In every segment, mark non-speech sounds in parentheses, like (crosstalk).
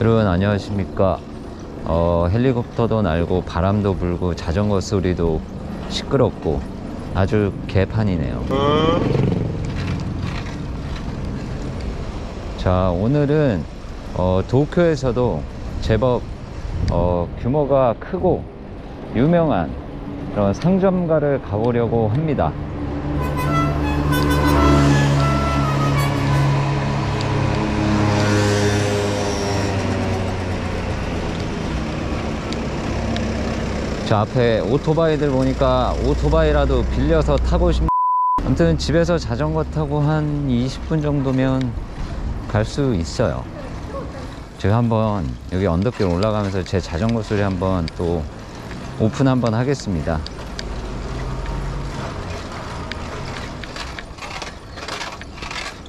여러분 안녕하십니까? 어, 헬리콥터도 날고 바람도 불고 자전거 소리도 시끄럽고 아주 개판이네요. 자 오늘은 어, 도쿄에서도 제법 어, 규모가 크고 유명한 그런 상점가를 가보려고 합니다 저 앞에 오토바이들 보니까 오토바이라도 빌려서 타고 싶 아무튼 집에서 자전거 타고 한 20분 정도면 갈 수 있어요. 제가 한번 여기 언덕길 올라가면서 제 자전거 소리 한번 또 오픈 한번 하겠습니다.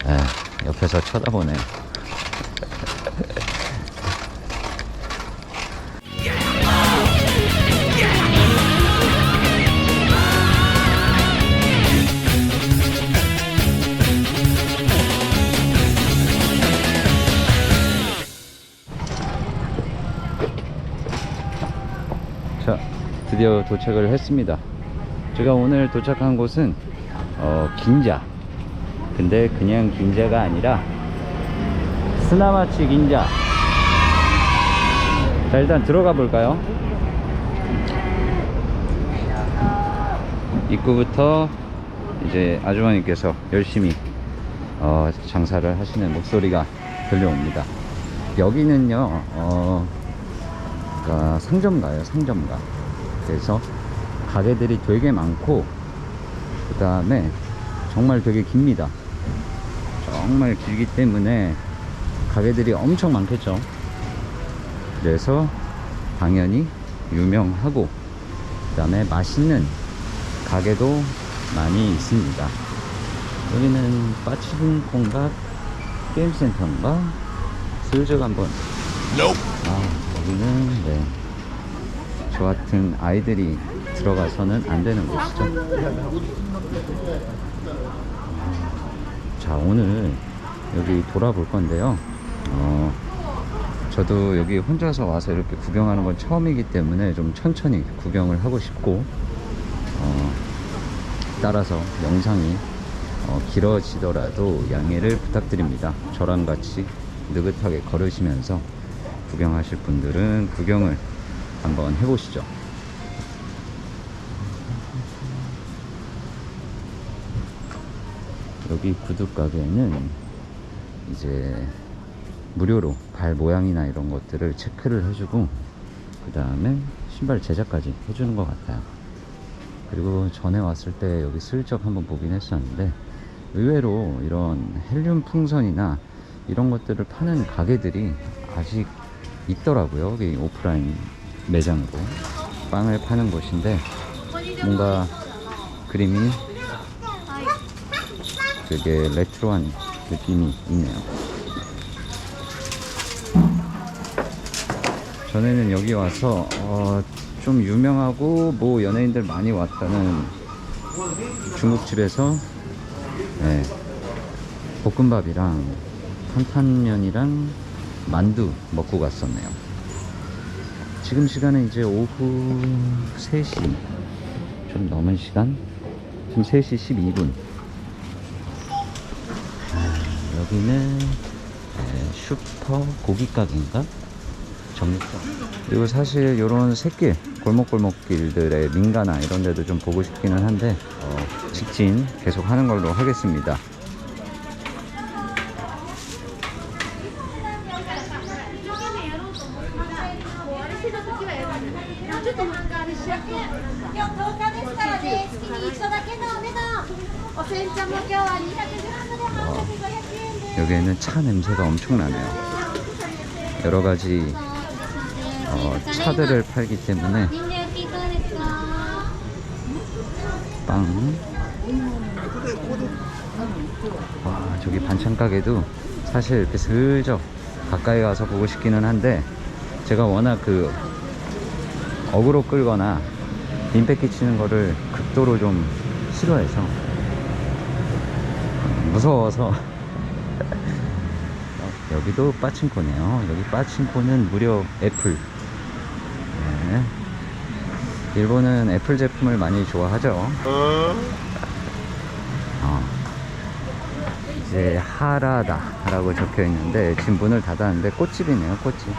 에, 옆에서 쳐다보네 드디어 도착을 했습니다. 제가 오늘 도착한 곳은 어, 긴자. 근데 그냥 긴자가 아니라 스나마치 긴자. 자, 일단 들어가 볼까요? 입구부터 이제 아주머니께서 열심히 어, 장사를 하시는 목소리가 들려옵니다. 여기는요, 어, 그러니까 상점가예요 상점가 그래서 가게들이 되게 많고 그 다음에 정말 되게 깁니다. 정말 길기 때문에 가게들이 엄청 많겠죠. 그래서 당연히 유명하고 그 다음에 맛있는 가게도 많이 있습니다. 여기는 빠치bun콩각 게임센터인가? 슬쩍 한번. 아, 여기는 네. 저 같은 아이들이 들어가서는 안 되는 곳이죠. 아, 자, 오늘 여기 돌아볼 건데요. 어, 저도 여기 혼자서 와서 이렇게 구경하는 건 처음이기 때문에 좀 천천히 구경을 하고 싶고, 어, 따라서 영상이 어, 길어지더라도 양해를 부탁드립니다. 저랑 같이 느긋하게 걸으시면서 구경하실 분들은 구경을 한번 해보시죠. 여기 구두 가게는 이제 무료로 발 모양이나 이런 것들을 체크를 해주고 그 다음에 신발 제작까지 해주는 것 같아요. 그리고 전에 왔을 때 여기 슬쩍 한번 보긴 했었는데 의외로 이런 헬륨 풍선이나 이런 것들을 파는 가게들이 아직 있더라고요. 여기 오프라인 매장으로 빵을 파는 곳인데 뭔가 그림이 되게 레트로한 느낌이 있네요. 전에는 여기 와서 어, 좀 유명하고 뭐 연예인들 많이 왔다는 중국집에서 네, 볶음밥이랑 탄탄면이랑 만두 먹고 갔었네요. 지금 시간은 이제 오후 3시 좀 넘은 시간? 지금 3시 12분. 아, 여기는 네, 슈퍼 고기 가게인가? 정육점. 그리고 사실 이런 새길, 골목골목길들의 민가나 이런 데도 좀 보고 싶기는 한데, 어, 직진 계속 하는 걸로 하겠습니다. 여기에는 차 냄새가 엄청나네요. 여러 가지 어, 차들을 팔기 때문에 빵. 와, 저기 반찬 가게도 사실 이렇게 슬쩍 가까이 가서 보고 싶기는 한데 제가 워낙 그 어그로 끌거나 민폐 끼치는 거를 극도로 좀 싫어해서 무서워서 (laughs) 여기도 빠친코네요. 여기 빠친코는 무려 애플. 네. 일본은 애플 제품을 많이 좋아하죠. 어. 이제 하라다 라고 적혀 있는데 지금 문을 닫았는데 꽃집이네요. 꽃집.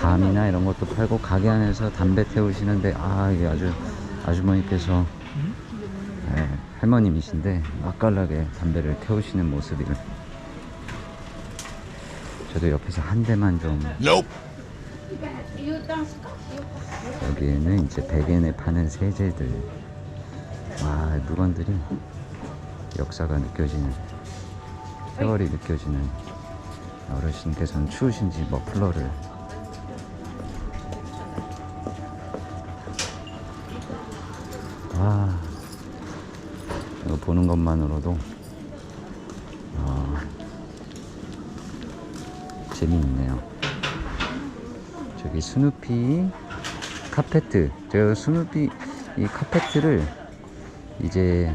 감이나 이런 것도 팔고 가게 안에서 담배 태우시는데 아 이게 아주 아주머니께서 네, 할머님이신데 맛깔나게 담배를 태우시는 모습을 저도 옆에서 한 대만 좀 여기에는 이제 백엔에 파는 세제들 와 물건들이 역사가 느껴지는 세월이 느껴지는 어르신께서는 추우신지 머플러를 와 보는 것만으로도 아, 재미있네요. 저기 스누피 카페트. 제가 스누피 이 카페트를 이제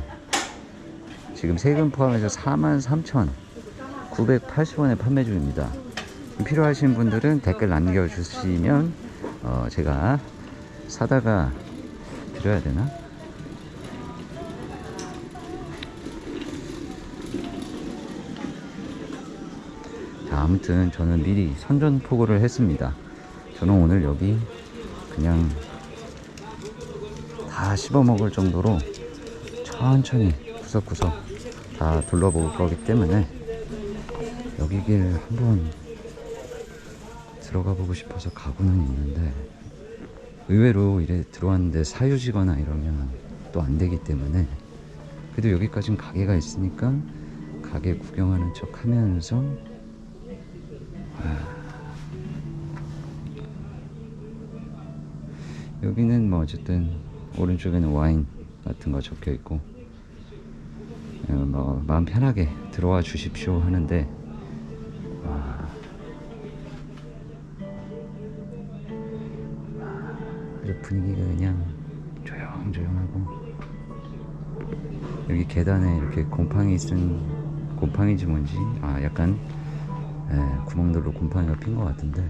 지금 세금 포함해서 43,980원에 판매 중입니다. 필요하신 분들은 댓글 남겨주시면 어, 제가 사다가 드려야 되나? 자, 아무튼 저는 미리 선전포고를 했습니다. 저는 오늘 여기 그냥 다 씹어 먹을 정도로 천천히 구석구석 다 둘러볼 거기 때문에 여기 길 한번 들어가 보고 싶어서 가고는 있는데 의외로 이래 들어왔는데 사유지거나 이러면 또 안 되기 때문에 그래도 여기까진 가게가 있으니까 가게 구경하는 척 하면서 여기는 뭐 어쨌든 오른쪽에는 와인 같은 거 적혀 있고 어, 뭐 마음 편하게 들어와 주십시오 하는데 와 아주 분위기가 그냥 조용조용하고 여기 계단에 이렇게 곰팡이 쓴 곰팡이지 뭔지 아 약간 예, 구멍들로 곰팡이가 핀 것 같은데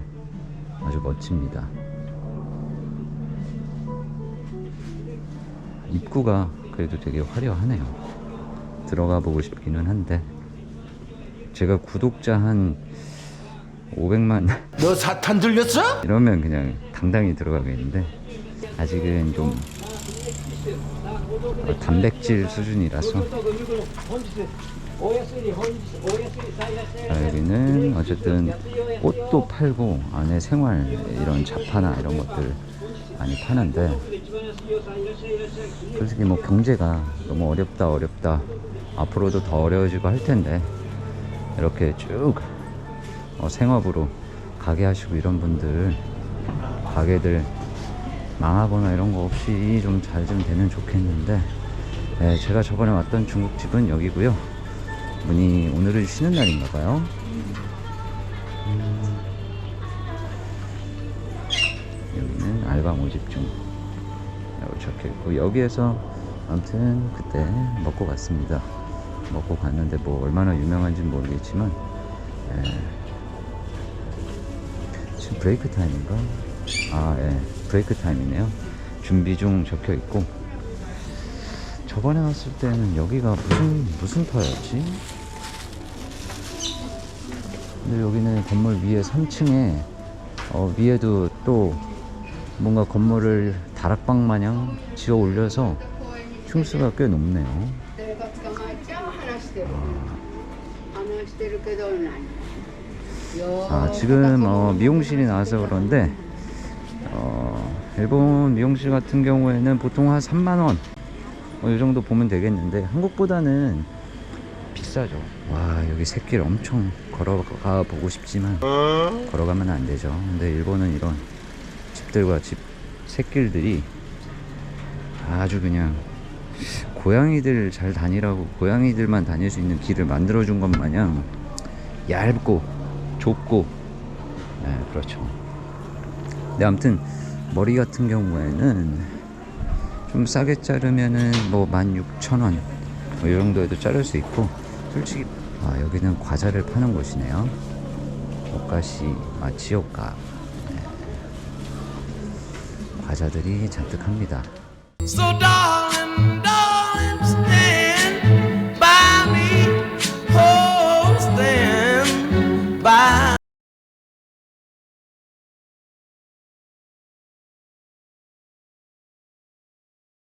아주 멋집니다. 입구가 그래도 되게 화려하네요. 들어가 보고 싶기는 한데 제가 구독자 한 500만 (laughs) 너 사탄 들렸어? 이러면 그냥 당당히 들어가겠는데 아직은 좀 어, 단백질 수준이라서 자, 여기는 어쨌든 옷도 팔고 안에 생활 이런 잡화나 이런 것들 많이 파는데 솔직히 뭐 경제가 너무 어렵다 어렵다. 앞으로도 더 어려워지고 할 텐데 이렇게 쭉 어, 생업으로 가게 하시고 이런 분들 가게들 망하거나 이런 거 없이 좀 잘좀 되면 좋겠는데 네, 제가 저번에 왔던 중국집은 여기고요 문이 오늘은 쉬는 날인가 봐요 음, 여기는 알바 모집 중 라고 적혀 있고 여기에서 아무튼 그때 먹고 갔습니다 먹고 갔는데 뭐 얼마나 유명한지 는 모르겠지만 예. 지금 브레이크 타임인가? 아, 예. 브레이크 타임이네요. 준비 중 적혀 있고. 저번에 왔을 때는 여기가 무슨, 무슨 터였지? 여기는 건물 위에 3층에 어, 위에도 또 뭔가 건물을 다락방 마냥 지어 올려서 층수가 꽤 높네요. 아, 지금 어, 미용실이 나와서 그런데 어, 일본 미용실 같은 경우에는 보통 한 3만원 어, 뭐 이 정도 보면 되겠는데 한국보다는 비싸죠. 와, 여기 새길 엄청 걸어가 보고 싶지만 걸어가면 안 되죠. 근데 일본은 이런 집들과 집 새길들이 아주 그냥 고양이들 잘 다니라고 고양이들만 다닐 수 있는 길을 만들어 준 것 마냥 얇고 좁고 네, 그렇죠. 근데 아무튼 머리 같은 경우에는 좀 싸게 자르면은 뭐 16,000원 뭐이 정도에도 자를 수 있고 솔직히 아, 여기는 과자를 파는 곳이네요. 오카시 마치오카. 네. 과자들이 잔뜩합니다. So